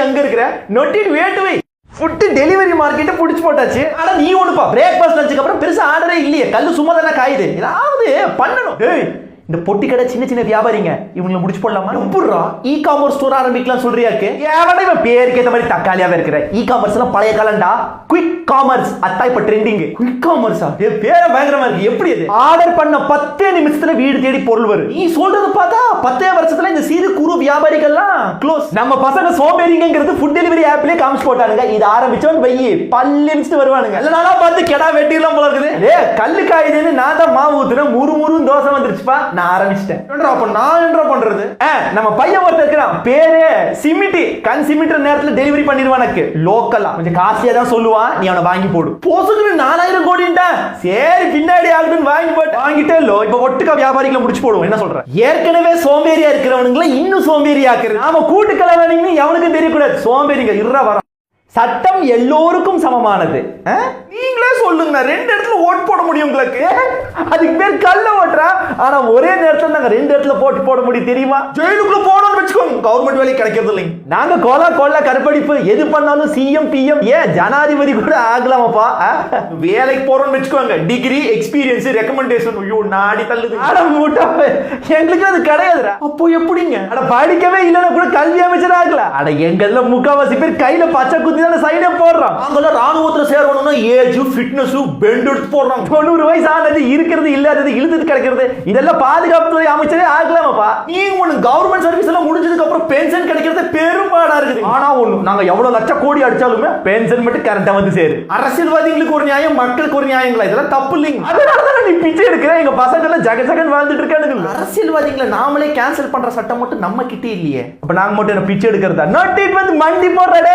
எங்க இருக்கிற? நொட்டின் வேட்டுவை food delivery மார்க்கெட்டை பிடிச்சி போட்டாச்சு. ஆனா நீ ஒன்றுப்பா பிரேக்ஃபாஸ்ட் லஞ்சுக்கு அப்புறம் பெருசா ஆர்டரே இல்லையே. கல்லு சும்மா தானே காயுது. ஏதாவது பண்ணணும். டேய் இந்த பொட்டி கடை சின்ன சின்ன வியாபாரிங்க. இவங்களை முடிச்சு போடலாமா? எப்படிரா இ காமர்ஸ் ஸ்டோர் ஆரம்பிக்கலாம் சொல்றியாக்கு எவட இவன் பேருக்கு ஏத்த மாதிரி தக்காளியாவே இருக்கிற இ காமர்ஸ் எல்லாம் பழைய காலம்டா. குயிக் காமர்ஸ் அத்தா இப்ப ட்ரெண்டிங் குயிக் காமர்ஸா ஏ பேர பயங்கரமா இருக்கு. எப்படி அது ஆர்டர் பண்ண பத்தே நிமிஷத்துல வீடு தேடி பொருள் வரும். நீ சொல்றது பார்த்தா பத்தே சிறு குறு வியாபாரிகள்லாம் க்ளோஸ் நம்ம பசங்க சோம்பேறிங்கிறது ஃபுட் டெலிவரி ஆப்லயே காமிச்சு போட்டானுங்க. இது ஆரம்பிச்சவன் பையி பல்லு நிமிஷத்து வருவானுங்க. இல்ல நாளா பார்த்து கெடா வெட்டிலாம் போல இருக்குது. ஏ கல்லு காயுதுன்னு நான் தான் மாவு ஊத்துறேன் முறு முறுன்னு தோசை வந்துருச்சுப்பா. நான் ஆரம்பிச்சிட்டேன். அப்ப நான் என்ன பண்றது? நம்ம பையன் ஒருத்தர் இருக்கிறான். பேரு சிமிட்டி. கண் சிமிட்டுற நேரத்துல டெலிவரி பண்ணிடுவானுக்கு லோக்கலா கொஞ்சம் காஸ்ட்லியா தான் சொல்லுவான். நீ அவனை வாங்கி போடு. போசுக்கு நாலாயிரம் கோடின்டா. சரி பின்னாடி ஆகுதுன்னு வாங்கி போட்டு. வாங்கிட்டே லோ இப்ப ஒட்டுக்கா வியாபாரிகளை முடிச்சு போடுவோம். என்ன சொல்ற? ஏற்கனவே சோம்பேறியா இருக்கிறவனுங்களை இன்னும் சோம்பேறி ஆக்குறது நாம கூட்டு கலவாணிங்கன்னு எவனுக்கும் தெரியக்கூடாது. சோம்பேறிங்க இருறா வர சட்டம் எல்லோருக்கும் சமமானது. சொல்லுங்க ரெண்டு இடத்துல ஓட்டு போட முடியும் உங்களுக்கு? அதுக்கு பேர் கல்ல ஓட்டுறா? ஆனா ஒரே நேரத்துல நாங்க ரெண்டு இடத்துல போட்டு போட முடியும் தெரியுமா? ஜெயிலுக்குள்ள போடணும்னு வச்சுக்கோங்க. கவர்மெண்ட் வேலை கிடைக்கிறது இல்லைங்க. நாங்க கோலா கோலா கருப்படிப்பு எது பண்ணாலும் சிஎம் பிஎம் ஏன் ஜனாதிபதி கூட ஆகலாமாப்பா? வேலைக்கு போறோம்னு வச்சுக்கோங்க. டிகிரி எக்ஸ்பீரியன்ஸ் ரெக்கமெண்டேஷன் ஐயோ நாடி தள்ளுது. அட மூட்டை எங்களுக்கு அது கிடையாதுடா. அப்போ எப்படிங்க? அட படிக்கவே இல்லைன்னா கூட கல்வி அமைச்சர் ஆகல. அட எங்கதுல முக்காவாசி பேர் கையில பச்சை குத்தி தானே சைடே போடுறோம். அங்கெல்லாம் ராணுவத்துல சேரணும்னா ஏஜ் ஃபிட்னஸ் பெண்ட் எடுத்து போடுறாங்க. தொண்ணூறு வயசு ஆனது இருக்கிறது இல்லாதது இழுத்துட்டு கிடைக்கிறது. இதெல்லாம் பாதுகாப்புத்துறை அமைச்சரே ஆகலாமாப்பா? நீங்க ஒண்ணு கவர்மெண்ட் சர்வீஸ் எல்லாம் முடிஞ்சதுக்கு அப்புறம் பென்ஷன் கிடைக்கிறது பெரும்பாடா இருக்குது. ஆனா ஒண்ணு நாங்க எவ்வளவு லட்சம் கோடி அடிச்சாலுமே பென்ஷன் மட்டும் கரெக்டா வந்து சேரு. அரசியல்வாதிகளுக்கு ஒரு நியாயம் மக்களுக்கு ஒரு நியாயங்களா? இதெல்லாம் தப்பு இல்லைங்க. அதனாலதான் நீ பிச்சை எடுக்கிற? எங்க பசங்க எல்லாம் ஜக ஜகன் வாழ்ந்துட்டு இருக்கானுங்க. அரசியல்வாதிகளை நாமளே கேன்சல் பண்ற சட்டம் மட்டும் நம்ம கிட்டே இல்லையே. அப்ப நாங்க மட்டும் என்ன பிச்சை எடுக்கிறதா? நாட் இட் வந்து மண்டி போடுறடே